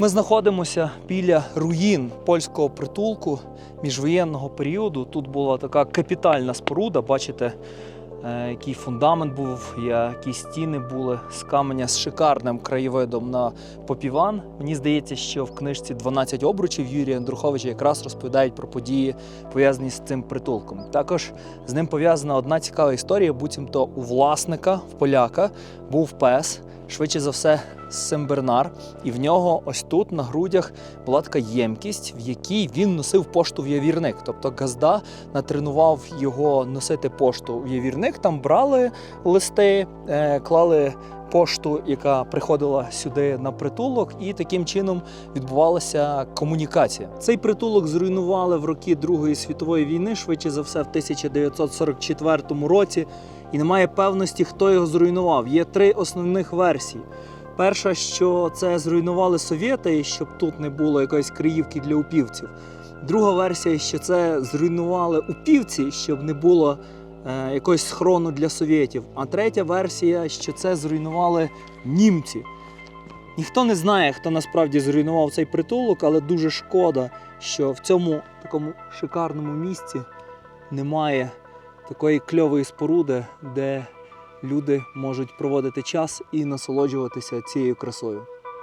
Ми знаходимося біля руїн польського притулку міжвоєнного періоду. Тут була така капітальна споруда. Бачите, е, який фундамент був, які стіни були з каменя з шикарним краєвидом на Попіван. Мені здається, що в книжці «12 обручів Юрія Андруховича якраз розповідають про події, пов'язані з цим притулком. Також з ним пов'язана одна цікава історія, буцімто у власника, в поляка, був пес, швидше за все, Симбернар, і в нього ось тут на грудях була така ємкість, в якій він носив пошту в явірник. Тобто Газда натренував його носити пошту в явірник. Там брали листи, е, клали пошту, яка приходила сюди на притулок, і таким чином відбувалася комунікація. Цей притулок зруйнували в роки Другої світової війни, швидше за все, в 1944 році. І немає певності, хто його зруйнував. Є три основних версії. Перша, що це зруйнували совєти, щоб тут не було якоїсь криївки для упівців. Друга версія, що це зруйнували упівці, щоб не було е, якогось схорону для совєтів. А третя версія, що це зруйнували німці. Ніхто не знає, хто насправді зруйнував цей притулок, але дуже шкода, що в цьому такому шикарному місці немає такої кльової споруди, де люди можуть проводити час і насолоджуватися цією красою.